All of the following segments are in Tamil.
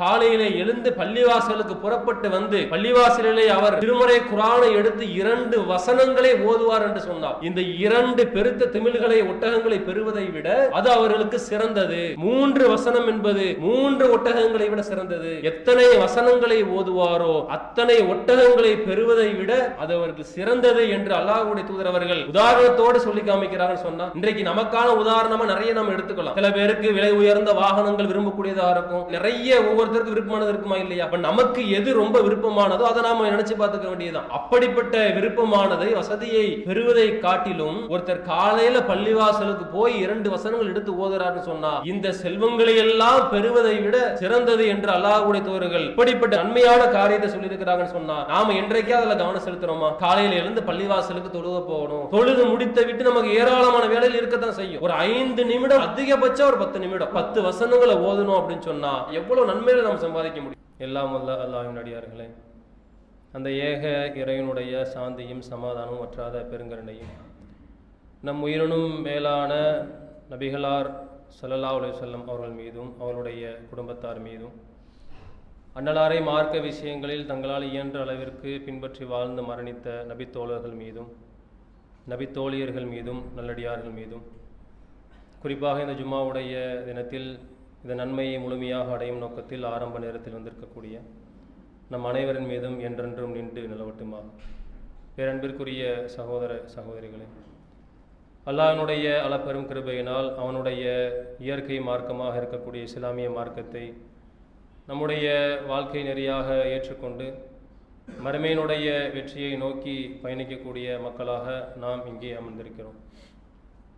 காலையில எழுந்து பள்ளிவாசலுக்கு புறப்பட்டு வந்து பள்ளிவாசலிலே அவர் திருமறை குரானை எடுத்து இரண்டு வசனங்களை ஓதுவார் என்று சொன்னார். இந்த இரண்டு பெருத்த திமிழ்களை ஒட்டகங்களை பெறுவதை விட அது அவர்களுக்கு சிறந்தது. மூன்று வசனம் என்பது மூன்று ஒட்டகங்களை விட சிறந்தது. எத்தனை வசனங்களை ஓதுவாரோ அத்தனை ஒட்டகங்களை பெறுவதை விட அது அவருக்கு சிறந்தது என்று அல்லாஹுடைய தூதர் அவர்கள் உதாரணத்தோடு சொல்லி காமிக்கிறார்கள் சொன்னா இன்றைக்கு நமக்கான உதாரணமா நிறைய நம்ம எடுத்துக்கலாம் சில பேருக்கு விலை உயர்ந்த வாகனங்கள் விரும்பக்கூடியதா இருக்கும். நிறைய ஒவ்வொருத்தருக்கும் விருப்பமானது இருக்குமா இல்லையா? அப்ப நமக்கு எது ரொம்ப விருப்பமானதோ அதை நாம நினைச்சு பார்த்துக்க வேண்டியதுதான். அப்படிப்பட்ட விருப்பமானதை வசதியை பெறுவதை காட்டிலும் ஒருத்தர் காலையில பள்ளிவாசலுக்கு போய் இரண்டு வசனங்கள் எடுத்து ஓதுறாருன்னு சொன்னா இந்த செல்வங்களை எல்லாம் பெறுவதை விட சிறந்தது என்று அல்லாஹுடைய தோர்கள் இப்படிப்பட்ட நன்மையான காரியத்தை சொல்லி இருக்கிறாங்கன்னு சொன்னா நாம என்றைக்கே அதுல கவனம் செலுத்துறோமா? காலையில எழுந்து பள்ளிவாசலுக்கு தொழுக போகணும். தொழுது முடித்த விட்டு நமக்கு ஏராளமான வேலையில் இருக்கத்தான் செய்யும். ஒரு ஐந்து நிமிடம் அதிகபட்சம் ஒரு பத்து நிமிடம். பத்து வசனங்களை ஓதணும் அப்படின்னு சொன்னா எவ்வளவு நன்மையில நம்ம சம்பாதிக்க முடியும்? எல்லாம் வல்ல அல்லாஹ்வின் அடியார்களே. அந்த ஏக இறைவனுடைய சாந்தியும் சமாதானமும் வற்றாத பெருங்கருணையும். நம் உயிரினும் மேலான நபிகளார் சல்லல்லா உலக செல்லம் அவர்கள் மீதும் அவருடைய குடும்பத்தார் மீதும் அன்னலாரை மார்க்க விஷயங்களில் தங்களால் இயன்ற அளவிற்கு பின்பற்றி வாழ்ந்து மரணித்த நபித்தோழர்கள் மீதும் நபித்தோழியர்கள் மீதும் நல்லடியார்கள் மீதும் குறிப்பாக இந்த ஜும்மாவுடைய தினத்தில் இந்த நன்மையை முழுமையாக அடையும் நோக்கத்தில் ஆரம்ப நேரத்தில் வந்திருக்கக்கூடிய நம் அனைவரின் மீதும் என்றென்றும் நின்று நிலவட்டுமா? பேரன்பிற்குரிய சகோதர சகோதரிகளே அல்லாஹனுடைய அளப்பெரும் கிருபையினால் அவனுடைய இயற்கை மார்க்கமாக இருக்கக்கூடிய இஸ்லாமிய மார்க்கத்தை நம்முடைய வாழ்க்கை நெறியாக ஏற்றுக்கொண்டு மறுமையினுடைய வெற்றியை நோக்கி பயணிக்கக்கூடிய மக்களாக நாம் இங்கே அமர்ந்திருக்கிறோம்.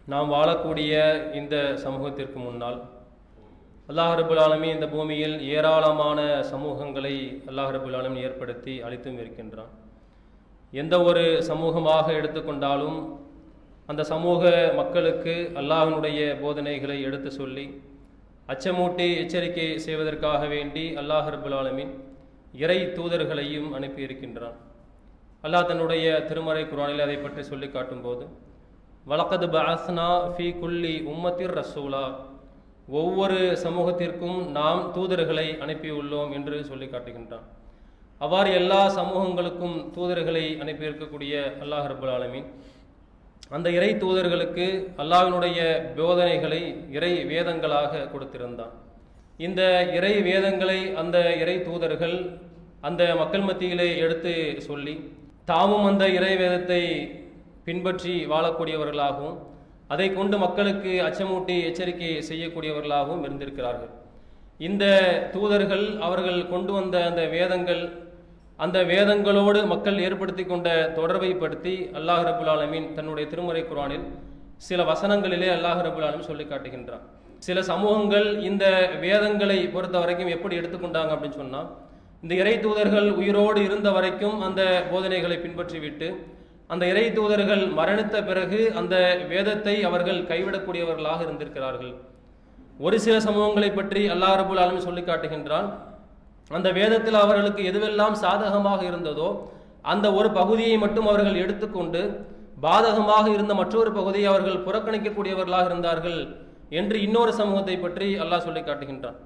நாம் வாழக்கூடிய இந்த சமூகத்திற்கு முன்னால் அல்லாஹ் ரபுல் ஆலமி இந்த பூமியில் ஏராளமான சமூகங்களை அல்லாஹ் ரபுல் ஆலமி ஏற்படுத்தி அளித்தும் இருக்கின்றான். எந்த ஒரு சமூகமாக எடுத்துக்கொண்டாலும் அந்த சமூக மக்களுக்கு அல்லாஹனுடைய போதனைகளை எடுத்து சொல்லி அச்சமூட்டி எச்சரிக்கை செய்வதற்காக வேண்டி அல்லாஹ் ரபுல் ஆலமின் இறை தூதர்களையும் அனுப்பியிருக்கின்றான் அல்லாஹ் தன்னுடைய திருமறை குரானில் அதை பற்றி சொல்லி காட்டும்போது வழக்கது பாஸ்னா ஃபி குல்லி உம்மத்திர் ரசூலா ஒவ்வொரு சமூகத்திற்கும் நாம் தூதர்களை அனுப்பியுள்ளோம் என்று சொல்லி காட்டுகின்றான். அவ்வாறு எல்லா சமூகங்களுக்கும் தூதர்களை அனுப்பியிருக்கக்கூடிய அல்லாஹ் ரபுல் ஆலமீன் அந்த இறை தூதர்களுக்கு அல்லாஹினுடைய போதனைகளை இறை வேதங்களாக கொடுத்திருந்தான். இந்த இறை வேதங்களை அந்த இறை தூதர்கள் அந்த மக்கள் மத்தியிலே எடுத்து சொல்லி தாமும் அந்த இறை வேதத்தை பின்பற்றி வாழக்கூடியவர்களாகவும் அதை கொண்டு மக்களுக்கு அச்சமூட்டி எச்சரிக்கை செய்யக்கூடியவர்களாகவும் இருந்திருக்கிறார்கள். இந்த தூதர்கள் அவர்கள் கொண்டு வந்த அந்த வேதங்கள் அந்த வேதங்களோடு மக்கள் ஏற்படுத்தி கொண்ட தொடர்பை படுத்தி அல்லாஹ் ரபுல் ஆலமீன் தன்னுடைய திருமறை குரானில் சில வசனங்களிலே அல்லாஹ் ரபுல் ஆலமின் சொல்லி காட்டுகின்றான். சில சமூகங்கள் இந்த வேதங்களை பொறுத்த வரைக்கும் எப்படி எடுத்துக்கொண்டாங்க அப்படின்னு சொன்னால் இந்த இறை தூதர்கள் உயிரோடு இருந்த வரைக்கும் அந்த போதனைகளை பின்பற்றிவிட்டு அந்த இறை தூதர்கள் மரணித்த பிறகு அந்த வேதத்தை அவர்கள் கைவிடக்கூடியவர்களாக இருந்திருக்கிறார்கள். ஒரு சில சமூகங்களை பற்றி அல்லா ரபுல் ஆலமி சொல்லி காட்டுகின்றான். அந்த வேதத்தில் அவர்களுக்கு எதுவெல்லாம் சாதகமாக இருந்ததோ அந்த ஒரு பகுதியை மட்டும் அவர்கள் எடுத்துக்கொண்டு பாதகமாக இருந்த மற்றொரு பகுதியை அவர்கள் புறக்கணிக்கக்கூடியவர்களாக இருந்தார்கள் என்று இன்னொரு சமூகத்தை பற்றி அல்லாஹ் சொல்லி காட்டுகின்றான்.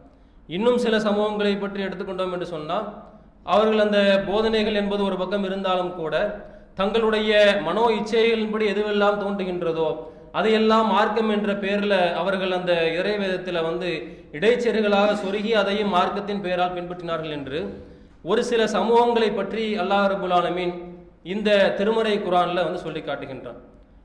இன்னும் சில சமூகங்களை பற்றி எடுத்துக்கொண்டோம் என்று சொன்னால் அவர்கள் அந்த போதனைகள் என்பது ஒரு பக்கம் இருந்தாலும் கூட தங்களுடைய மனோ இச்சைகளின்படி எதுவெல்லாம் தோன்றுகின்றதோ அதையெல்லாம் மார்க்கம் என்ற பேரில் அவர்கள் அந்த இறை வேதத்தில் வந்து இடைச்செருகளாக சொருகி அதையும் மார்க்கத்தின் பெயரால் பின்பற்றினார்கள் என்று ஒரு சில சமூகங்களை பற்றி அல்லாஹ் ரபுல் இந்த திருமறை குரானில் வந்து சொல்லி காட்டுகின்றான்.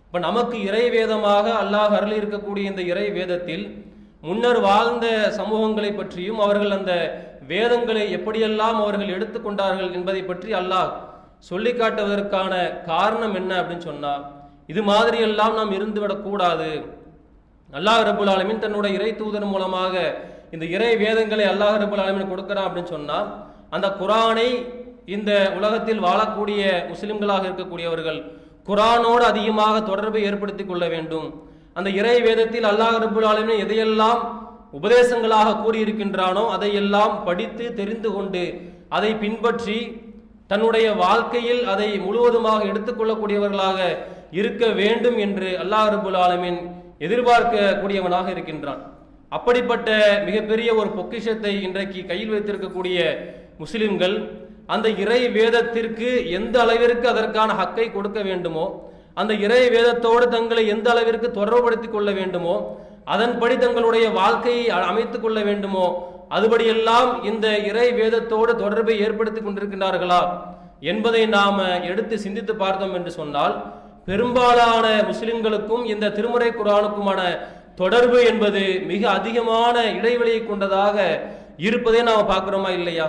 இப்போ நமக்கு இறை வேதமாக அல்லாஹ் அருளி இருக்கக்கூடிய இந்த இறை வேதத்தில் முன்னர் வாழ்ந்த சமூகங்களை பற்றியும் அவர்கள் அந்த வேதங்களை எப்படியெல்லாம் அவர்கள் எடுத்துக்கொண்டார்கள் என்பதை பற்றி அல்லாஹ் சொல்லி காட்டுவதற்கான காரணம் என்ன அப்படின்னு சொன்னா இது மாதிரியெல்லாம் நாம் இருந்துவிடக்கூடாது அல்லாஹ் ரபுல் ஆலமின் தன்னுடைய இறை தூதர் மூலமாக இந்த இறை வேதங்களை அல்லாஹ் ரபுல் ஆலமின் கொடுக்கிறான் அப்படின்னு சொன்னா அந்த குரானை இந்த உலகத்தில் வாழக்கூடிய முஸ்லிம்களாக இருக்கக்கூடியவர்கள் குரானோடு அதிகமாக தொடர்பை ஏற்படுத்திக் கொள்ள வேண்டும். அந்த இறை வேதத்தில் அல்லாஹ் ரபுல் ஆலமின் எதையெல்லாம் உபதேசங்களாக கூறியிருக்கின்றானோ அதையெல்லாம் படித்து தெரிந்து கொண்டு அதை பின்பற்றி தன்னுடைய வாழ்க்கையில் அதை முழுவதுமாக எடுத்துக்கொள்ளக்கூடியவர்களாக இருக்க வேண்டும் என்று அல்லாஹ் ரபுல் ஆலமீன் எதிர்பார்க்கக்கூடியவனாக இருக்கின்றான். அப்படிப்பட்ட மிகப்பெரிய ஒரு பொக்கிஷத்தை இன்றைக்கு கையில் வைத்திருக்கக்கூடிய முஸ்லிம்கள் அந்த இறை வேதத்திற்கு எந்த அளவிற்கு அதற்கான ஹக்கை கொடுக்க வேண்டுமோ அந்த இறை வேதத்தோடு தங்களை எந்த அளவிற்கு தொடர்புபடுத்திக் கொள்ள வேண்டுமோ அதன்படி தங்களுடைய வாழ்க்கையை அமைத்துக் கொள்ள வேண்டுமோ அதுபடியெல்லாம் இந்த இறை வேதத்தோடு தொடர்பை ஏற்படுத்திக் கொண்டிருக்கின்றார்களா என்பதை நாம் எடுத்து சிந்தித்து பார்த்தோம் என்று சொன்னால் பெரும்பாலான முஸ்லிம்களுக்கும் இந்த திருமுறை குரானுக்குமான தொடர்பு என்பது மிக அதிகமான இடைவெளியை கொண்டதாக இருப்பதை நாம் பார்க்குறோமா இல்லையா?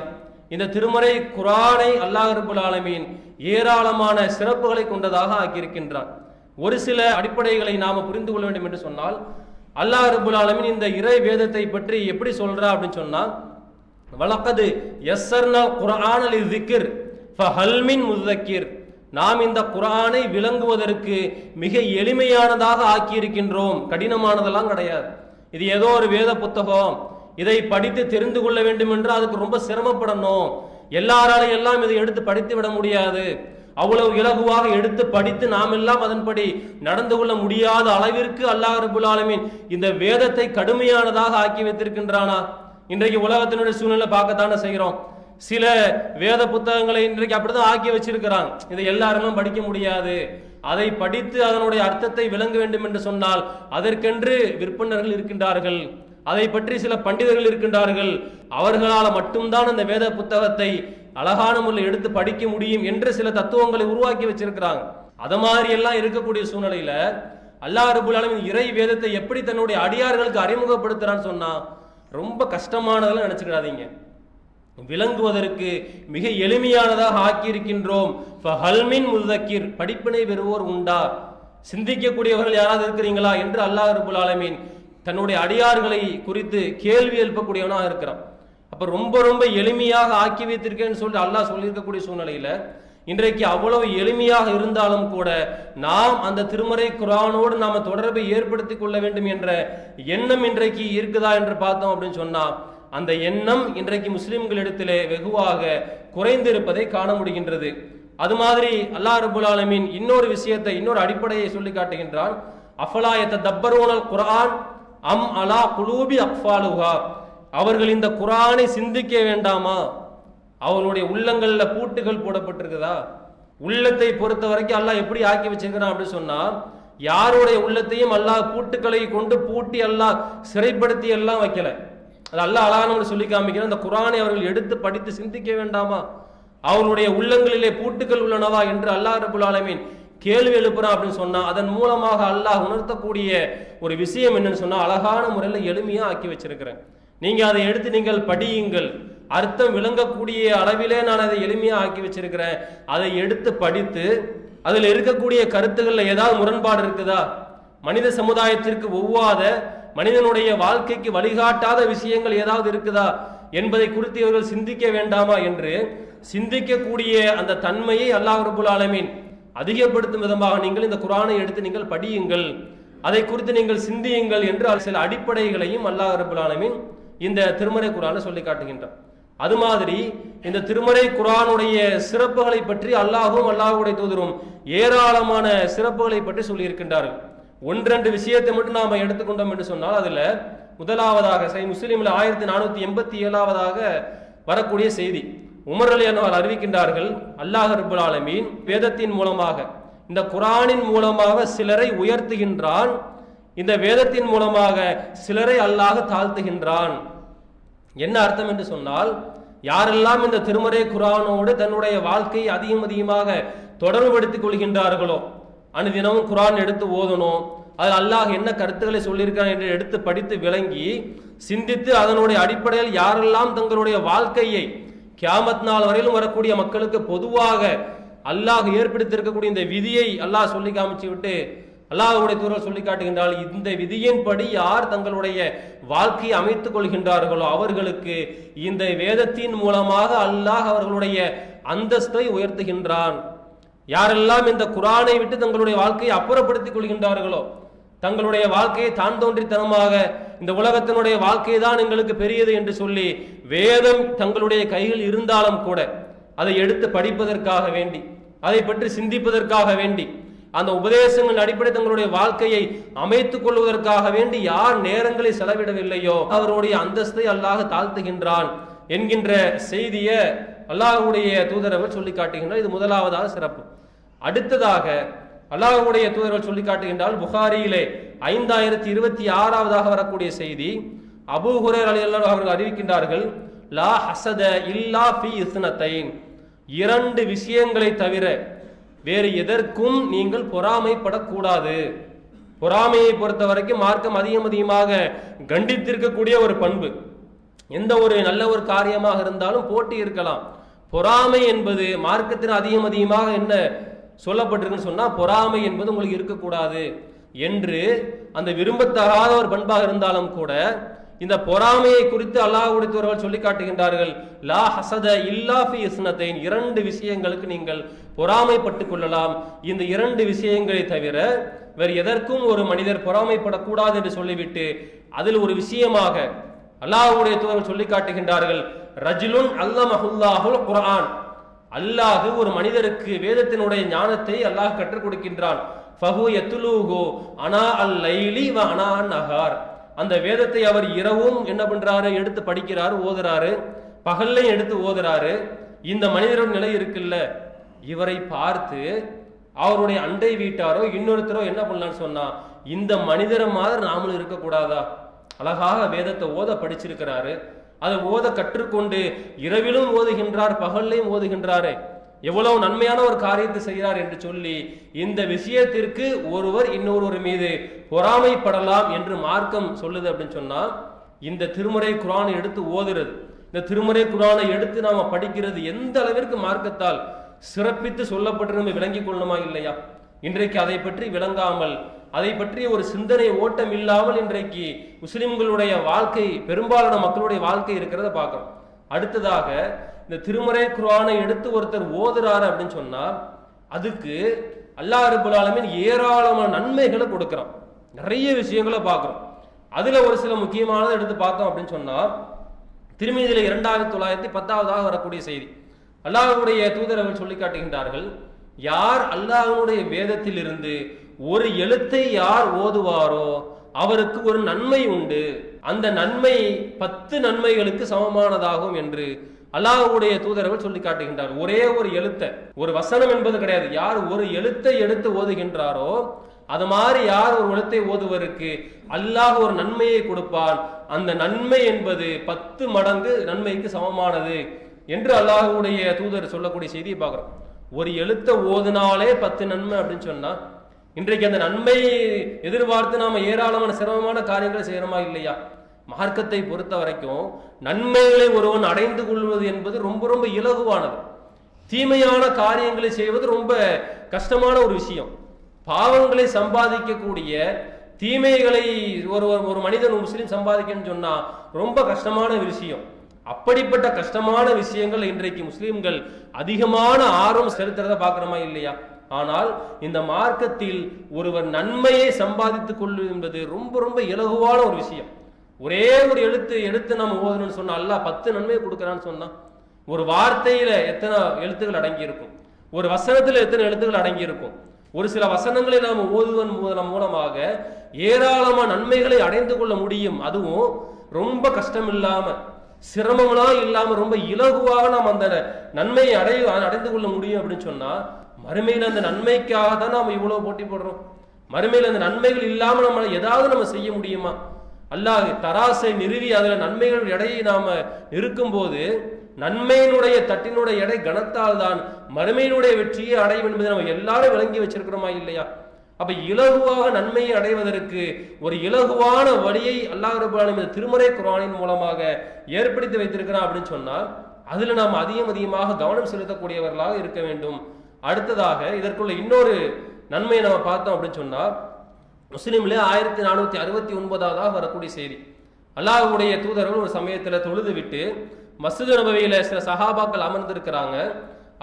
இந்த திருமறை குரானை அல்லாஹர்புல் ஆலமின் ஆலமீன் ஏராளமான சிறப்புகளை கொண்டதாக ஆக்கியிருக்கின்றான். ஒரு சில அடிப்படைகளை நாம் புரிந்து கொள்ள வேண்டும் என்று சொன்னால் அல்லாஹ் ரபுல் ஆலமின் இந்த இறை வேதத்தை பற்றி எப்படி சொல்றா அப்படின்னு சொன்னா வழக்கது எஸ்ஸர்னா குரானல் திக்ர் ஃபஹல்மின் முதக்கிர் நாம் இந்த குரானை விளங்குவதற்கு மிக எளிமையானதாக ஆக்கியிருக்கின்றோம். கடினமானதெல்லாம் கிடையாது. இது ஏதோ ஒரு வேத புத்தகம். இதை படித்து தெரிந்து கொள்ள வேண்டும் என்று அதுக்கு ரொம்ப சிரமப்படணும். எல்லாராலையும் எல்லாம் இதை எடுத்து படித்து விட முடியாது. அவ்வளவு இலகுவாக எடுத்து படித்து நாம் எல்லாம் அதன்படி நடந்து கொள்ள முடியாத அளவிற்கு அல்லாஹ் ரபுல் இந்த வேதத்தை கடுமையானதாக ஆக்கி வைத்திருக்கின்றானா? இன்றைக்கு உலகத்தினுடைய சூழ்நிலை பார்க்கத்தானே செய்கிறோம். சில வேத புத்தகங்களை இன்றைக்கு அப்படிதான் ஆக்கி வச்சிருக்கிறாங்க. இதை எல்லாரும் படிக்க முடியாது. அதை படித்து அதனுடைய அர்த்தத்தை விளங்க வேண்டும் என்று சொன்னால் அதற்கென்று விற்பனர்கள் இருக்கின்றார்கள். அதை பற்றி சில பண்டிதர்கள் இருக்கின்றார்கள். அவர்களால் மட்டும்தான் அந்த வேத புத்தகத்தை அழகான முறையில் எடுத்து படிக்க முடியும் என்று சில தத்துவங்களை உருவாக்கி வச்சிருக்கிறாங்க. அதை மாதிரி எல்லாம் இருக்கக்கூடிய சூழ்நிலையில அல்லாஹ் ரபுல் இறை வேதத்தை எப்படி தன்னுடைய அடியார்களுக்கு அறிமுகப்படுத்துறான்னு சொன்னா ரொம்ப கஷ்டமானதெல்லாம் நினைச்சுக்கிடாதீங்க. விளங்குவதற்கு மிக எளிமையானதாக ஆக்கியிருக்கின்றோம். ஹல்மின் முதக்கிர் படிப்பினை பெறுவோர் உண்டா? சிந்திக்கக்கூடியவர்கள் யாராவது இருக்கிறீங்களா? என்று அல்லாஹ் ரபுல் ஆலமீன் தன்னுடைய அடியார்களை குறித்து கேள்வி எழுப்பக்கூடியவனாக இருக்கிறான். அப்போ ரொம்ப ரொம்ப எளிமையாக ஆக்கி வைத்திருக்கேன்னு சொல்லி அல்லாஹ் சொல்லியிருக்கக்கூடிய சூழ்நிலையில இன்றைக்கு அவ்வளவு எளிமையாக இருந்தாலும் கூட நாம் அந்த திருமறை குரானோடு நாம தொடர்பை ஏற்படுத்திக் கொள்ள வேண்டும் என்ற எண்ணம் இன்றைக்கு இருக்குதா என்று பார்த்தோம் அப்படின்னு சொன்னா அந்த எண்ணம் இன்றைக்கு முஸ்லிம்களிடத்திலே வெகுவாக குறைந்திருப்பதை காண முடிகின்றது. அது மாதிரி அல்லாஹ் ரபுல் ஆலமின் இன்னொரு விஷயத்தை இன்னொரு அடிப்படையை சொல்லி காட்டுகின்றான். அஃபலாயத்த தப்பரோனல் குரான் அம் அலா குலூபி அக்ஃபாலுஹா. அவர்கள் இந்த குரானை சிந்திக்க வேண்டாமா? அவர்களுடைய உள்ளங்களில் பூட்டுகள் போடப்பட்டிருக்குதா? உள்ளத்தை பொறுத்த வரைக்கும் அல்லாஹ் எப்படி ஆக்கி வச்சிருக்கிறான் அப்படின்னு சொன்னா யாருடைய உள்ளத்தையும் அல்லாஹ் பூட்டுக்களை கொண்டு பூட்டி அல்லாஹ் சிறைப்படுத்தி எல்லாம் வைக்கல. அது அல்லாஹ் அழகான சொல்லி காமிக்கிறேன் அந்த குரானை அவர்கள் எடுத்து படித்து சிந்திக்க வேண்டாமா? அவர்களுடைய உள்ளங்களிலே பூட்டுக்கள் உள்ளனவா என்று அல்லாஹ் ரபுல் ஆலமீன் கேள்வி எழுப்புறான் அப்படின்னு சொன்னா அதன் மூலமாக அல்லாஹ் உணர்த்தக்கூடிய ஒரு விஷயம் என்னன்னு சொன்னா அழகான முறையில் எளிமையா ஆக்கி வச்சிருக்கிறேன். நீங்கள் அதை எடுத்து நீங்கள் படியுங்கள். அர்த்தம் விளங்கக்கூடிய அளவிலே நான் அதை எளிமையாக ஆக்கி வச்சிருக்கிறேன். அதை எடுத்து படித்து அதில் இருக்கக்கூடிய கருத்துக்களில் ஏதாவது முரண்பாடு இருக்குதா? மனித சமுதாயத்திற்கு ஒவ்வாத மனிதனுடைய வாழ்க்கைக்கு வழிகாட்டாத விஷயங்கள் ஏதாவது இருக்குதா? என்பதை குறித்து இவர்கள் சிந்திக்க வேண்டாமா என்று சிந்திக்கக்கூடிய அந்த தன்மையை அல்லாஹ் ரபுல் ஆலமீன் அதிகப்படுத்தும் விதமாக நீங்கள் இந்த குரானை எடுத்து நீங்கள் படியுங்கள். அதை குறித்து நீங்கள் சிந்தியுங்கள் என்று சில அடிப்படைகளையும் அல்லாஹ் ரபுல் ஆலமீன் இந்த திருமறை குரானை சொல்லி காட்டுகின்றான். அது மாதிரி இந்த திருமறை குரானுடைய சிறப்புகளை பற்றி அல்லாஹும் அல்லாஹுடைய தூதரும் ஏராளமான சிறப்புகளை பற்றி சொல்லியிருக்கின்றார்கள். ஒன்றெண்டு விஷயத்தை மட்டும் நாம எடுத்துக்கொண்டோம் என்று சொன்னால் அதுல முதலாவதாக சை முஸ்லீம்ல ஆயிரத்தி நானூத்தி எண்பத்தி ஏழாவதாக வரக்கூடிய செய்தி. உமர் அலி அன்வார் அறிவிக்கின்றார்கள் அல்லாஹ் ரபுல் ஆலமீன் வேதத்தின் மூலமாக இந்த குரானின் மூலமாக சிலரை உயர்த்துகின்றான் இந்த வேதத்தின் மூலமாக சிலரை அல்லாஹ் தாழ்த்துகின்றான். என்ன அர்த்தம் என்று சொன்னால் யாரெல்லாம் இந்த திருமறை குரானோடு தன்னுடைய வாழ்க்கையை அதிகம் அதிகமாக தொடர்புபடுத்திக் கொள்கின்றார்களோ அனுதினமும் குரான் எடுத்து ஓதணும் அதில் அல்லாஹ் என்ன கருத்துக்களை சொல்லியிருக்கான் என்று எடுத்து படித்து விளங்கி சிந்தித்து அதனுடைய அடிப்படையில் யாரெல்லாம் தங்களுடைய வாழ்க்கையை கியாமத் நாள் வரையிலும் வரக்கூடிய மக்களுக்கு பொதுவாக அல்லாஹ் ஏற்படுத்தியிருக்கக்கூடிய இந்த விதியை அல்லாஹ் சொல்லி காமிச்சு விட்டு அல்லாஹ்வுடைய தூரல் சொல்லி காட்டுகின்றால் இந்த விதியின்படி யார் தங்களுடைய வாழ்க்கையை அமைத்துக் கொள்கின்றார்களோ அவர்களுக்கு இந்த வேதத்தின் மூலமாக அல்லாஹ் அவர்களுடைய அந்தஸ்தை உயர்த்துகின்றான். யாரெல்லாம் இந்த குரானை விட்டு தங்களுடைய வாழ்க்கையை அப்புறப்படுத்திக் கொள்கின்றார்களோ தங்களுடைய வாழ்க்கையை தான் தோன்றித்தனமாக இந்த உலகத்தினுடைய வாழ்க்கை தான் எங்களுக்கு பெரியது என்று சொல்லி வேதம் தங்களுடைய கையில் இருந்தாலும் கூட அதை எடுத்து படிப்பதற்காக வேண்டி அதை பற்றி சிந்திப்பதற்காக வேண்டி அந்த உபதேசங்களின் அடிப்படை தங்களுடைய வாழ்க்கையை அமைத்துக் கொள்வதற்காக வேண்டி யார் நேரங்களை செலவிடவில்லையோ அவருடைய அந்தஸ்தை அல்லாஹ் தாழ்த்துகின்றான் என்கின்ற செய்தியை அல்லாஹுடைய தூதரவர் சொல்லி காட்டுகின்றார். இது முதலாவதாக சிறப்பு. அடுத்ததாக அல்லாஹுடைய தூதரவர் சொல்லி காட்டுகின்றால் புகாரியிலே ஐந்தாயிரத்தி இருபத்தி ஆறாவதாக வரக்கூடிய செய்தி அபு ஹுரேர் அலி அல்லா அவர்கள் அறிவிக்கின்றார்கள் லா ஹசத இல்லா ஃபி இஸ்னத்தைன். இரண்டு விஷயங்களை தவிர வேறு எதற்கும் நீங்கள் பொறாமைப்படக்கூடாது. பொறாமையை பொறுத்த வரைக்கும் மார்க்கம் அதிகம் அதிகமாக கண்டித்திருக்கக்கூடிய ஒரு பண்பு. எந்த ஒரு நல்ல ஒரு காரியமாக இருந்தாலும் போட்டி இருக்கலாம். பொறாமை என்பது மார்க்கத்தின் அதிகம் அதிகமாக என்ன சொல்லப்பட்டிருக்குன்னு சொன்னால் பொறாமை என்பது உங்களுக்கு இருக்கக்கூடாது என்று அந்த விரும்பத்தகாத ஒரு பண்பாக இருந்தாலும் கூட இந்த பொறாமையை குறித்து அல்லாஹ் உடைத்தவர்கள் சொல்லி காட்டுகின்றார்கள். லா ஹசத இல்லா ஃபி இஸ்னத்தைன் இரண்டு விஷயங்களுக்கு நீங்கள் பொறாமைப்பட்டுக் கொள்ளலாம். இந்த இரண்டு விஷயங்களை தவிர வேறு எதற்கும் ஒரு மனிதர் பொறாமைப்படக்கூடாது என்று சொல்லிவிட்டு அதில் ஒரு விஷயமாக அல்லாஹ்வுடைய தூதர்கள் சொல்லி காட்டுகின்றார்கள் ரஜிலுன் அல்லமஹுல்லாஹுல் குரான் அல்லாஹ் ஒரு மனிதருக்கு வேதத்தினுடைய ஞானத்தை அல்லாஹ் கற்றுக் கொடுக்கின்றான். ஃபஹு யத்லூஹு அனா அல் லைலி வ அனா நஹார். அந்த வேதத்தை அவர் இரவும் என்ன பண்றாரு? எடுத்து படிக்கிறாரு ஓதுறாரு. பகல்லையும் எடுத்து ஓதுறாரு. இந்த மனிதரோட நிலை இருக்குல்ல. இவரை பார்த்து அவருடைய அண்டை வீட்டாரோ இன்னொருத்தரோ என்ன பண்ணலான்னு சொன்னா இந்த மனிதரை மாதிரி நாமளும் இருக்கக்கூடாதா? அழகாக வேதத்தை ஓத படிச்சிருக்கிறாரு. அதை ஓத கற்றுக்கொண்டு இரவிலும் ஓதுகின்றார் பகல்லையும் ஓதுகின்றாரே. எவ்வளவு நன்மையான ஒரு காரியத்தை செய்கிறார் என்று சொல்லி இந்த விஷயத்திற்கு ஒருவர் இன்னொருவர் மீது பொறாமைப்படலாம் என்று மார்க்கம் சொல்லுது அப்படின்னு சொன்னா இந்த திருமுறை குரானை எடுத்து ஓதுறது. இந்த திருமுறை குரானை எடுத்து நாம படிக்கிறது எந்த அளவிற்கு மார்க்கத்தால் சிறப்பித்து சொல்லப்பட்டு நம்ம விளங்கிக் கொள்ளணுமா இல்லையா? இன்றைக்கு அதை பற்றி விளங்காமல் அதை பற்றி ஒரு சிந்தனை ஓட்டம் இல்லாமல் இன்றைக்கு முஸ்லிம்களுடைய வாழ்க்கை பெரும்பாலான மக்களுடைய வாழ்க்கை இருக்கிறத பார்க்குறோம். அடுத்ததாக இந்த திருமறை குர்ஆனை எடுத்து ஒருத்தர் ஓதுறாரு அப்படின்னு சொன்னா அதுக்கு அல்லா ரபுல் ஏராளமான நன்மைகளை கொடுக்குறான். நிறைய விஷயங்களை பார்க்குறோம். அதுல ஒரு சில முக்கியமானதை எடுத்து பார்த்தோம் அப்படின்னு சொன்னா திருமதியில இரண்டாயிரத்தி தொள்ளாயிரத்தி பத்தாவதாக வரக்கூடிய செய்தி. அல்லாஹ்வுடைய தூதரவர் சொல்லி காட்டுகின்றார்கள் யார் அல்லாஹனுடைய வேதத்தில் இருந்து ஒரு எழுத்தை யார் ஓதுவாரோ அவருக்கு ஒரு நன்மை உண்டு. அந்த நன்மை பத்து நன்மைகளுக்கு சமமானதாகும் என்று அல்லாஹுடைய தூதரவர் சொல்லி காட்டுகின்றார். ஒரே ஒரு எழுத்தை ஒரு வசனம் என்பது கிடையாது. யார் ஒரு எழுத்தை எடுத்து ஓதுகின்றாரோ அது மாதிரி யார் ஒரு எழுத்தை ஓதுவருக்கு அல்லாஹ் ஒரு நன்மையை கொடுப்பான். அந்த நன்மை என்பது பத்து மடங்கு நன்மைக்கு சமமானது. என்று அல்லாஹுடைய தூதர் சொல்லக்கூடிய செய்தியை பார்க்குறோம். ஒரு எழுத்தை ஓதுனாலே பத்து நன்மை அப்படின்னு சொன்னா இன்றைக்கு அந்த நன்மை எதிர்பார்த்து நாம ஏராளமான சிரமமான காரியங்களை செய்யறோமா இல்லையா? மார்க்கத்தை பொறுத்த வரைக்கும் நன்மைகளை ஒருவன் அடைந்து கொள்வது என்பது ரொம்ப ரொம்ப இலகுவானது. தீமையான காரியங்களை செய்வது ரொம்ப கஷ்டமான ஒரு விஷயம். பாவங்களை சம்பாதிக்கக்கூடிய தீமைகளை ஒரு ஒரு- மனிதன் முஸ்லீம் சம்பாதிக்கணும்னு சொன்னா ரொம்ப கஷ்டமான விஷயம். அப்படிப்பட்ட கஷ்டமான விஷயங்கள் இன்றைக்கு முஸ்லீம்கள் அதிகமான ஆர்வம் செலுத்துறத பார்க்கிறோமா இல்லையா? ஆனால் இந்த மார்க்கத்தில் ஒருவர் நன்மையை சம்பாதித்துக் கொள்வது என்பது ரொம்ப ரொம்ப இலகுவான ஒரு விஷயம். ஒரே ஒரு எழுத்து எடுத்து நம்ம ஓதணும்னு சொன்னா அல்ல பத்து நன்மையை கொடுக்கறான்னு சொன்னா ஒரு வார்த்தையில எத்தனை எழுத்துக்கள் அடங்கி இருக்கும் ஒரு வசனத்துல எத்தனை எழுத்துக்கள் அடங்கி இருக்கும் ஒரு சில வசனங்களை நாம் ஓதுவதன் மூலம் மூலமாக ஏராளமான நன்மைகளை அடைந்து கொள்ள முடியும். அதுவும் ரொம்ப கஷ்டம் இல்லாமல் சிரமம்லாம் இல்லாம ரொம்ப இலகுவாக நாம் அந்த நன்மையை அடைய அடைந்து கொள்ள முடியும் அப்படின்னு சொன்னா மறுமையில் அந்த நன்மைக்காக தான் நாம் இவ்வளவு போட்டி போடுறோம். மறுமையில் அந்த நன்மைகள் இல்லாம நம்ம ஏதாவது நம்ம செய்ய முடியுமா? அல்லாஹ் தராசை நிறுவி அதுல நன்மைகள் எடையை நாம இருக்கும்போது நன்மையினுடைய தட்டினுடைய எடை கனத்தால் தான் மறுமையினுடைய வெற்றியை அடையும் என்பதை நம்ம எல்லாரும் விளங்கி வச்சிருக்கிறோமா இல்லையா? அப்ப இலகுவாக நன்மையை அடைவதற்கு ஒரு இலகுவான வழியை அல்லாஹ் ரபுல் இந்த திருமறை குரானின் மூலமாக ஏற்படுத்தி வைத்திருக்கிறான் அப்படின்னு சொன்னால் அதுல நாம் அதிகம் அதிகமாக கவனம் செலுத்தக்கூடியவர்களாக இருக்க வேண்டும். அடுத்ததாக இதற்குள்ள இன்னொரு நன்மையை நம்ம பார்த்தோம் அப்படின்னு சொன்னா முஸ்லீம்ல ஆயிரத்தி நானூத்தி அறுபத்தி ஒன்பதாவதாக வரக்கூடிய செய்தி. அல்லாஹ்வுடைய தூதர்கள் ஒரு சமயத்துல தொழுது விட்டு மஸ்ஜித் நபவியில சில சஹாபாக்கள் அமர்ந்திருக்கிறாங்க.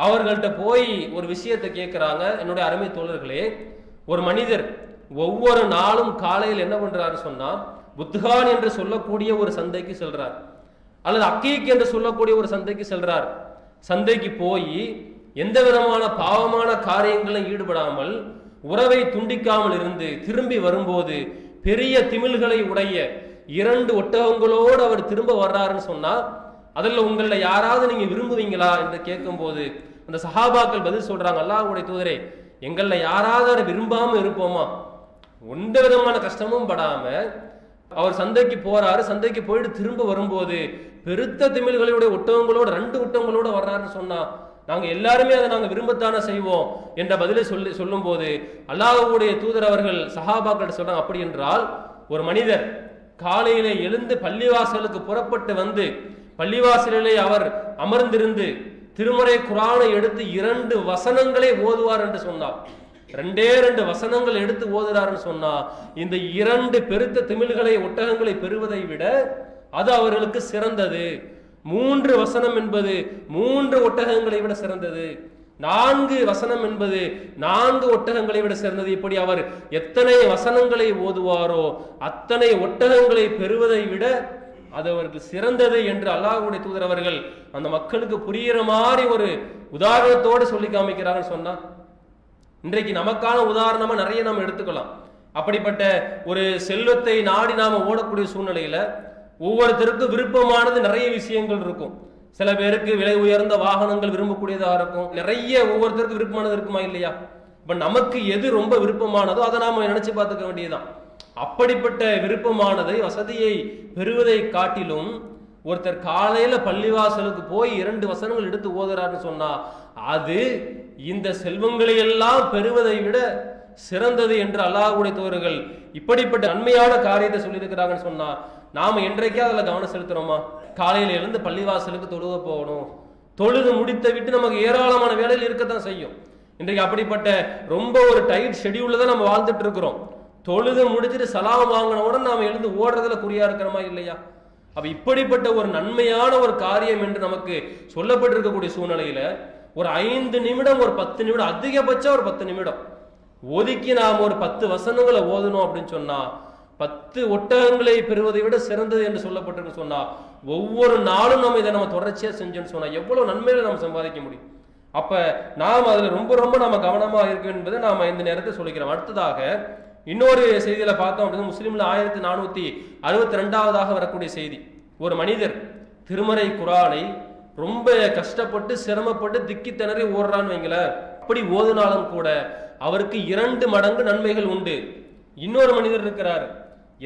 அவர்கள்ட்ட போய் ஒரு விஷயத்தை கேட்கிறாங்க. என்னுடைய அருமை தோழர்களே ஒரு மனிதர் ஒவ்வொரு நாளும் காலையில் என்ன பண்றாரு சொன்னா புத்கான் என்று சொல்லக்கூடிய ஒரு சந்தைக்கு செல்றார். அல்லது அக்கீக் என்று சொல்லக்கூடிய ஒரு சந்தைக்கு செல்றார். சந்தைக்கு போய் எந்த விதமான பாவமான காரியங்களும் ஈடுபடாமல் உறவை துண்டிக்காமல் இருந்து திரும்பி வரும்போது பெரிய திமில்களை உடைய இரண்டு ஒட்டகங்களோடு அவர் திரும்ப வர்றாருன்னு சொன்னா அதில் உங்களில் யாராவது நீங்க விரும்புவீங்களா என்று கேட்கும்போது அந்த சஹாபாக்கள் பதில் சொல்றாங்க அல்லாஹுடைய தூதரே எங்களில் யாராவது அவரை விரும்பாமல் இருப்போமா? எந்த விதமான கஷ்டமும் படாமல் அவர் சந்தைக்கு போறாரு சந்தைக்கு போயிட்டு திரும்ப வரும்போது பெருத்த திமிழ்களுடைய ஒட்டகங்களோட ரெண்டு ஒட்டகங்களோட வர்றாருன்னு சொன்னா நாங்க எல்லாருமே அதை நாங்க விரும்பத்தானே செய்வோம் என்ற பதிலை சொல்லி சொல்லும்போது அல்லாஹுடைய தூதர் அவர்கள் சஹாபாக்கள் சொல்றாங்க அப்படி என்றால் ஒரு மனிதர் காலையிலே எழுந்து பள்ளிவாசலுக்கு புறப்பட்டு வந்து பள்ளிவாசலிலே அவர் அமர்ந்திருந்து திருமறை குரானை எடுத்து இரண்டு வசனங்களை ஓதுவார் என்று சொன்னார். ரெண்டே ரெண்டு வசனங்கள் எடுத்து ஓதுறாருன்னு சொன்னா இந்த இரண்டு பெருத்த திமிழ்களை ஒட்டகங்களை பெறுவதை விட அது அவர்களுக்கு சிறந்தது. மூன்று வசனம் என்பது மூன்று ஒட்டகங்களை விட சிறந்தது. நான்கு வசனம் என்பது நான்கு ஒட்டகங்களை விட சிறந்தது. இப்படி அவர் எத்தனை வசனங்களை ஓதுவாரோ அத்தனை ஒட்டகங்களை பெறுவதை விட அது அவருக்கு சிறந்தது என்று அல்லாஹுடைய தூதர் அவர்கள் அந்த மக்களுக்கு புரியிற மாதிரி ஒரு உதாரணத்தோடு சொல்லி காமிக்கிறாங்கன்னு சொன்னா இன்றைக்கு நமக்கான உதாரணமா நிறைய நம்ம எடுத்துக்கலாம். அப்படிப்பட்ட ஒரு செல்வத்தை நாடி நாம ஓடக்கூடிய சூழ்நிலையில ஒவ்வொருத்தருக்கும் விருப்பமானது நிறைய விஷயங்கள் இருக்கும். சில பேருக்கு விலை உயர்ந்த வாகனங்கள் விரும்பக்கூடியதாக இருக்கும். நிறைய ஒவ்வொருத்தருக்கும் விருப்பமானது இருக்குமா இல்லையா? இப்ப நமக்கு எது ரொம்ப விருப்பமானதோ அதை நாம நினைச்சு பார்த்துக்க வேண்டியதுதான். அப்படிப்பட்ட விருப்பமானதை வசதியை பெறுவதை காட்டிலும் ஒருத்தர் காலையில பள்ளிவாசலுக்கு போய் இரண்டு வசனங்கள் எடுத்து ஓதுறாருன்னு சொன்னா அது இந்த செல்வங்களை எல்லாம் பெறுவதை விட சிறந்தது என்று அல்லாஹுடைய தோழர்கள் இப்படிப்பட்ட நன்மையான காரியத்தை சொல்லியிருக்கிறாங்கன்னு சொன்னா நாம என்றைக்கே அதுல கவனம் செலுத்துறோமா? காலையில எழுந்து பள்ளிவாசலுக்கு தொழுக போகணும். தொழுது முடித்த விட்டு நமக்கு ஏராளமான வேலையில் இருக்கத்தான் செய்யும். இன்றைக்கு அப்படிப்பட்ட ரொம்ப ஒரு டைட் ஷெடியூல்ல தான் நம்ம வாழ்ந்துட்டு இருக்கிறோம். தொழுது முடிச்சுட்டு சலாம் வாங்கின உடனே நாம எழுந்து ஓடுறதுல குறியா இருக்கிறோமா இல்லையா? அப்ப இப்படிப்பட்ட ஒரு நன்மையான ஒரு காரியம் என்று நமக்கு சொல்லப்பட்டிருக்கக்கூடிய சூழ்நிலையில ஒரு ஐந்து நிமிடம் ஒரு பத்து நிமிடம் அதிகபட்சம் ஒரு பத்து நிமிடம் ஒதுக்கி நாம் ஒரு பத்து வசனங்களை ஓதணும் அப்படின்னு சொன்னா பத்து ஒட்டகங்களை பெறுவதை விட சிறந்தது என்று சொல்லப்பட்டிருக்கு சொன்னா ஒவ்வொரு நாளும் நம்ம இதை நம்ம தொடர்ச்சியா செஞ்சோம்னு சொன்னா எவ்வளவு நன்மையில நம்ம சம்பாதிக்க முடியும்? அப்ப நாம் அதுல ரொம்ப ரொம்ப நம்ம கவனமா இருக்கும் என்பதை நாம் இந்த நேரத்தை சொல்லிக்கிறோம். அடுத்ததாக இன்னொரு செய்தியில் பார்த்தோம் அப்படின்னா முஸ்லீம்ல ஆயிரத்தி நானூத்தி அறுபத்தி ரெண்டாவதாக வரக்கூடிய செய்தி. ஒரு மனிதர் திருமறை குரானை ரொம்ப கஷ்டப்பட்டு சிரமப்பட்டு திக்கி திணறி ஓடுறான்னு வைங்களேன். அப்படி ஓதுனாலும் கூட அவருக்கு இரண்டு மடங்கு நன்மைகள் உண்டு. இன்னொரு மனிதர் இருக்கிறார்.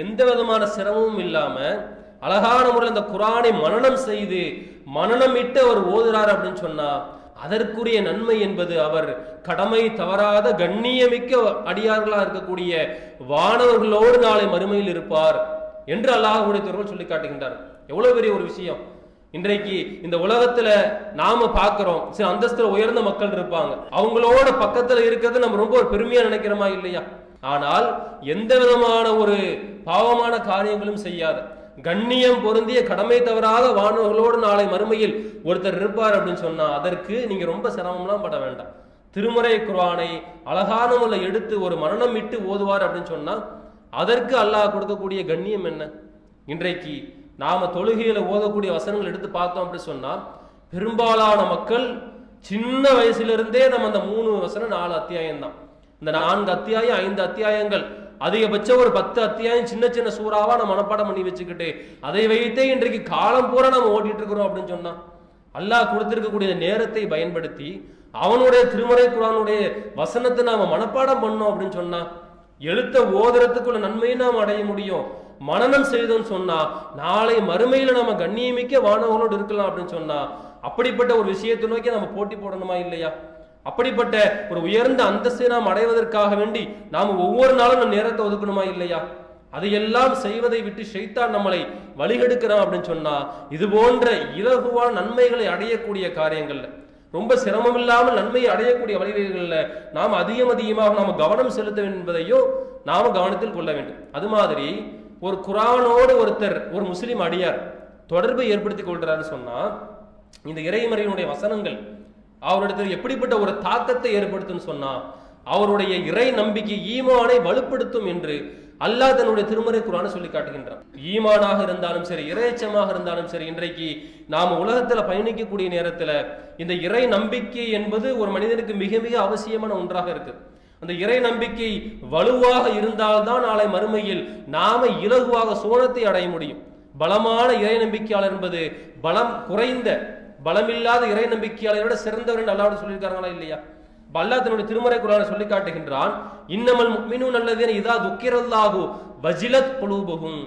எந்த விதமான சிரமமும் இல்லாம அழகான முறையில் அந்த குரானை மனநம் செய்து மனனமிட்டு அவர் ஓதுறார் அப்படின்னு சொன்னா அதற்குரிய நன்மை என்பது அவர் கடமை தவறாத கண்ணியமிக்க அடியார்களாக இருக்கக்கூடிய வானவர்களோடு நாளை மறுமையில் இருப்பார் என்று அல்லாஹ்வுடைய திருவள் சொல்லி காட்டுகின்றார் எவ்வளவு பெரிய ஒரு விஷயம். இன்றைக்கு இந்த உலகத்துல நாம பாக்குறோம் சில அந்தஸ்துல உயர்ந்த மக்கள் இருப்பாங்க. அவங்களோட பக்கத்துல இருக்கிறது நம்ம ரொம்ப ஒரு பெருமையா நினைக்கிறோமா இல்லையா? ஆனால் எந்த விதமான ஒரு பாவமான காரியங்களும் செய்யாத கண்ணியம் பொருந்திய கடமை தவறாத வானவர்களோடு நாளை மறுமையில் ஒருத்தர் இருப்பார் அப்படின்னு சொன்னா அதற்கு நீங்க ரொம்ப சிரமம்லாம் பட வேண்டாம். திருமுறை குர்ஆனை அழகான முறை எடுத்து ஒரு மரணம் இட்டு ஓதுவார் அப்படின்னு சொன்னா அதற்கு அல்லாஹ் கொடுக்கக்கூடிய கண்ணியம் என்ன? இன்றைக்கு நாம தொழுகையில ஓதக்கூடிய வசனங்கள் எடுத்து பார்த்தோம் அப்படின்னு சொன்னா பெரும்பாலான மக்கள் சின்ன வயசுல இருந்தே நம்ம அந்த மூணு வசனம் நாலு அத்தியாயம் தான் இந்த நான்கு அத்தியாயம் ஐந்து அத்தியாயங்கள் அதிகபட்சம் ஒரு பத்து அத்தியாயம் சின்ன சின்ன சூறாவா நம்ம மனப்பாடம் பண்ணி வச்சுக்கிட்டு அதை வைத்தே இன்றைக்கு காலம் பூரா நம்ம ஓட்டிட்டு இருக்கிறோம் அப்படின்னு சொன்னா அல்லாஹ் கொடுத்திருக்கக்கூடிய நேரத்தை பயன்படுத்தி அவனுடைய திருமறை குரானுடைய வசனத்தை நாம மனப்பாடம் பண்ணோம் அப்படின்னு சொன்னா எழுத்த ஓதுறதுக்குள்ள நன்மையை நாம் அடைய முடியும். மனநம் செய்தோம்னு சொன்னா நாளை மறுமையில நாம கண்ணியமிக்க வானவர்களோடு இருக்கலாம் அப்படின்னு சொன்னா அப்படிப்பட்ட ஒரு விஷயத்தை நோக்கி நம்ம போட்டி போடணுமா இல்லையா? அப்படிப்பட்ட ஒரு உயர்ந்த அந்தஸ்தை நாம் அடைவதற்காக வேண்டி நாம் ஒவ்வொரு நாளும் நம் நேரத்தை ஒதுக்கணுமா இல்லையா? அதையெல்லாம் செய்வதை விட்டு ஷைத்தான் நம்மளை வழிகெடுக்கிறான் அப்படின்னு சொன்னா இது போன்ற இலகுவான நன்மைகளை அடையக்கூடிய காரியங்கள்ல ரொம்ப சிரமம் இல்லாமல் நன்மையை அடையக்கூடிய வழிகளில் நாம் அதிகம் அதிகமாக நாம் கவனம் செலுத்த வேண்டும் என்பதையும் நாம் கவனத்தில் கொள்ள வேண்டும். அது மாதிரி ஒரு குரானோடு ஒருத்தர் ஒரு முஸ்லீம் அடியார் தொடர்பை ஏற்படுத்திக் கொள்கிறாருன்னு சொன்னா இந்த இறைமறையினுடைய வசனங்கள் அவரிடத்தில் எப்படிப்பட்ட ஒரு தாக்கத்தை ஏற்படுத்தும் சொன்னா அவருடைய இறை நம்பிக்கை ஈமானை வலுப்படுத்தும் என்று அல்லாஹ் தன்னுடைய திருமறை குரான சொல்லி காட்டுகின்றான். ஈமானாக இருந்தாலும் சரி இறைச்சமாக இருந்தாலும் சரி இன்றைக்கு நாம் உலகத்துல பயணிக்கக்கூடிய நேரத்துல இந்த இறை நம்பிக்கை என்பது ஒரு மனிதனுக்கு மிக மிக அவசியமான ஒன்றாக இருக்கு. அந்த இறை நம்பிக்கை வலுவாக இருந்தால்தான் நாளை மறுமையில் நாம இலகுவாக சோனத்தை அடைய முடியும். பலமான இறை நம்பிக்கையாளர் என்பது பலம் குறைந்த பலமில்லாத இறை நம்பிக்கையாளரை விட சிறந்தவர் அல்லாவோட சொல்லியிருக்காங்களா இல்லையா அப்ப தன்னுடைய திருமறை குரானை சொல்லி காட்டுகின்றான் இன்னமல் முக்மினு அல்லதீன இதா துக்கிரல்லாகு வஜிலத் புலூபகும்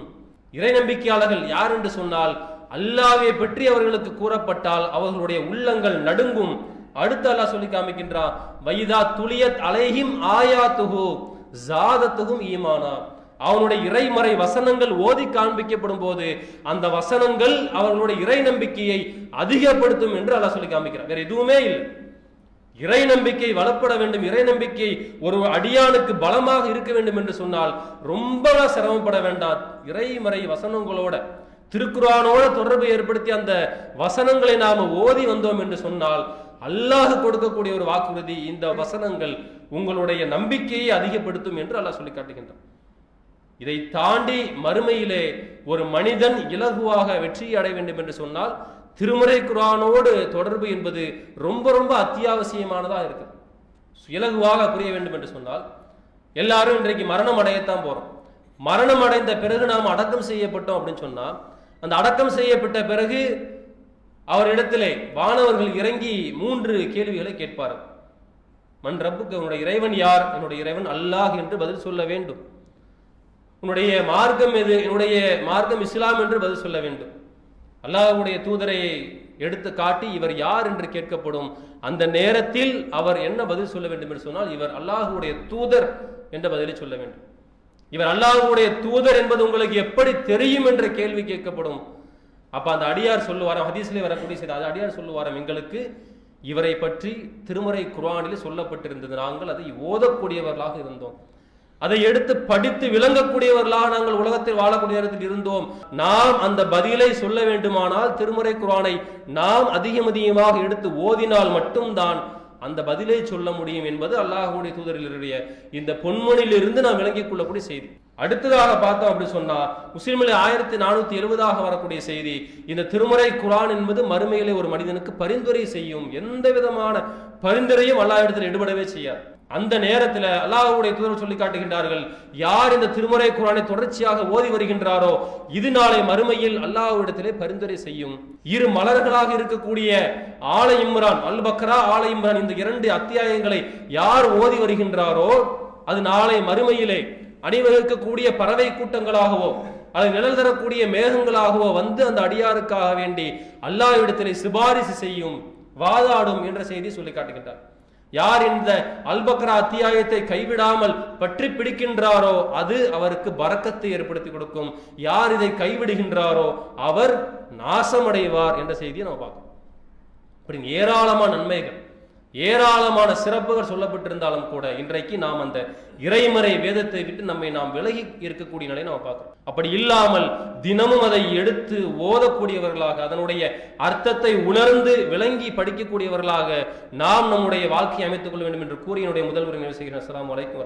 இறை நம்பிக்கையாளர்கள் யார் என்று சொன்னால் அல்லாவை பற்றி அவர்களுக்கு கூறப்பட்டால் அவர்களுடைய உள்ளங்கள் நடுங்கும். அடுத்து அல்லாஹ் சொல்லி காமிக்கின்றான் வைதா துளியத் அலைஹிம் ஆயாத்துகு ஜாதத்துகும் ஈமானா. அவனுடைய இறைமறை வசனங்கள் ஓதி காண்பிக்கப்படும் போது அந்த வசனங்கள் அவர்களுடைய இறை நம்பிக்கையை அதிகப்படுத்தும் என்று அல்லாஹ் சொல்லி காமிக்கிறார் வேற எதுவுமே இல்லை. இறை நம்பிக்கை வளப்பட வேண்டும். இறை நம்பிக்கை ஒரு அடியானுக்கு பலமாக இருக்க வேண்டும் என்று சொன்னால் ரொம்ப சிரமப்பட வேண்டாம். இறைமறை வசனங்களோட திருக்குறானோட தொடர்பு ஏற்படுத்தி அந்த வசனங்களை நாம் ஓதி வந்தோம் என்று சொன்னால் அல்லாஹ் கொடுக்கக்கூடிய ஒரு வாக்குறுதி இந்த வசனங்கள் உங்களுடைய நம்பிக்கையை அதிகப்படுத்தும் என்று அல்லாஹ் சொல்லி காட்டுகின்றான். இதை தாண்டி மறுமையிலே ஒரு மனிதன் இலகுவாக வெற்றி அடைய வேண்டும் என்று சொன்னால் திருமறை குரானோடு தொடர்பு என்பது ரொம்ப ரொம்ப அத்தியாவசியமானதாக இருக்குது. இலகுவாக புரிய வேண்டும் என்று சொன்னால் எல்லாரும் இன்றைக்கு மரணம் அடையத்தான் போறோம். மரணம் அடைந்த பிறகு நாம் அடக்கம் செய்யப்பட்டோம் அப்படின்னு சொன்னால் அந்த அடக்கம் செய்யப்பட்ட பிறகு அவரிடத்திலே வானவர்கள் இறங்கி மூன்று கேள்விகளை கேட்பார்கள். மண் ரப்புக்கு உன்னுடைய இறைவன் யார்? என்னுடைய இறைவன் அல்லாஹ் என்று பதில் சொல்ல வேண்டும். உன்னுடைய மார்க்கம் எது? என்னுடைய மார்க்கம் இஸ்லாம் என்று பதில் சொல்ல வேண்டும். அல்லாஹுடைய தூதரை எடுத்து காட்டி இவர் யார் என்று கேட்கப்படும் அந்த நேரத்தில் அவர் என்ன பதில் சொல்ல வேண்டும் என்று சொன்னால் இவர் அல்லாஹுடைய தூதர் என்ற பதிலை சொல்ல வேண்டும். இவர் அல்லாஹுடைய தூதர் என்பது உங்களுக்கு எப்படி தெரியும் என்ற கேள்வி கேட்கப்படும். அப்ப அந்த அடியார் சொல்லுவாராம் ஹதீஸ்ல வரக்கூடிய செய்தி அது அடியார் சொல்லுவாராம் எங்களுக்கு இவரை பற்றி திருமறை குரானில் சொல்லப்பட்டிருந்தது. நாங்கள் அதை ஓதக்கூடியவர்களாக இருந்தோம். அதை எடுத்து படித்து விளங்கக்கூடியவர்களாக நாங்கள் உலகத்தில் வாழக்கூடிய நேரத்தில் இருந்தோம். நாம் அந்த பதிலை சொல்ல வேண்டுமானால் திருமறை குரானை நாம் அதிகம் அதிகமாக எடுத்து ஓதினால் மட்டும்தான் அந்த பதிலை சொல்ல முடியும் என்பது அல்லாஹுடைய தூதரிலுடைய இந்த பொன்மொழியிலிருந்து நாம் விளங்கிக் கொள்ளக்கூடிய செய்தி. அடுத்ததாக பார்த்தோம் அப்படி சொன்னா முஸ்லிமில் ஆயிரத்தி நானூத்தி எழுபதாக வரக்கூடிய செய்தி இந்த திருமறை குரான் என்பது மறுமையிலே ஒரு மனிதனுக்கு பரிந்துரை செய்யும். எந்த விதமான பரிந்துரையும் அல்லாஹ்விடத்தில் ஈடுபடவே செய்யாது. அந்த நேரத்தில் அல்லாஹ்வுடைய தூதர் சொல்லி காட்டுகின்றார்கள் யார் இந்த திருமறை குரானை தொடர்ச்சியாக ஓதி வருகின்றாரோ இது நாளை மறுமையில் அல்லாஹ்விடத்திலே பரிந்துரை செய்யும். இரு மலர்களாக இருக்கக்கூடிய ஆலை இம்ரான் அல் பக்ரா ஆலை இம்ரான் இந்த இரண்டு அத்தியாயங்களை யார் ஓதி வருகின்றாரோ அது நாளை மறுமையிலே அணிவகுக்கக்கூடிய பறவை கூட்டங்களாகவோ அதை நிழல் தரக்கூடிய மேகங்களாகவோ வந்து அந்த அடியாருக்காக வேண்டி அல்லாஹ்விடத்திலே சிபாரிசு செய்யும் வாதாடும் என்ற செய்தி சொல்லி காட்டுகின்றார். யார் இந்த அல்பக்ரா அத்தியாயத்தை கைவிடாமல் பற்றி பிடிக்கின்றாரோ அது அவருக்கு பறக்கத்தை ஏற்படுத்தி கொடுக்கும். யார் இதை கைவிடுகின்றாரோ அவர் நாசமடைவார் என்ற செய்தியை நம்ம பார்க்கணும். அப்படி ஏராளமான நன்மைகள். ஏராளமான சிறப்புகள் சொல்லப்பட்டிருந்தாலும் கூட இன்றைக்கு நாம் அந்த இறைமறை வேதத்தை விட்டு நம்மை நாம் விலகி இருக்கக்கூடிய நிலையை நாம் பார்க்கிறோம். அப்படி இல்லாமல் தினமும் அதை எடுத்து ஓதக்கூடியவர்களாக அதனுடைய அர்த்தத்தை உணர்ந்து விளங்கி படிக்கக்கூடியவர்களாக நாம் நம்முடைய வாழ்க்கையை அமைத்துக் கொள்ள வேண்டும் என்று கூறி என்னுடைய முதல் உரை நிறைவு செய்கிறேன் அஸ்லாம் வலைக்கும்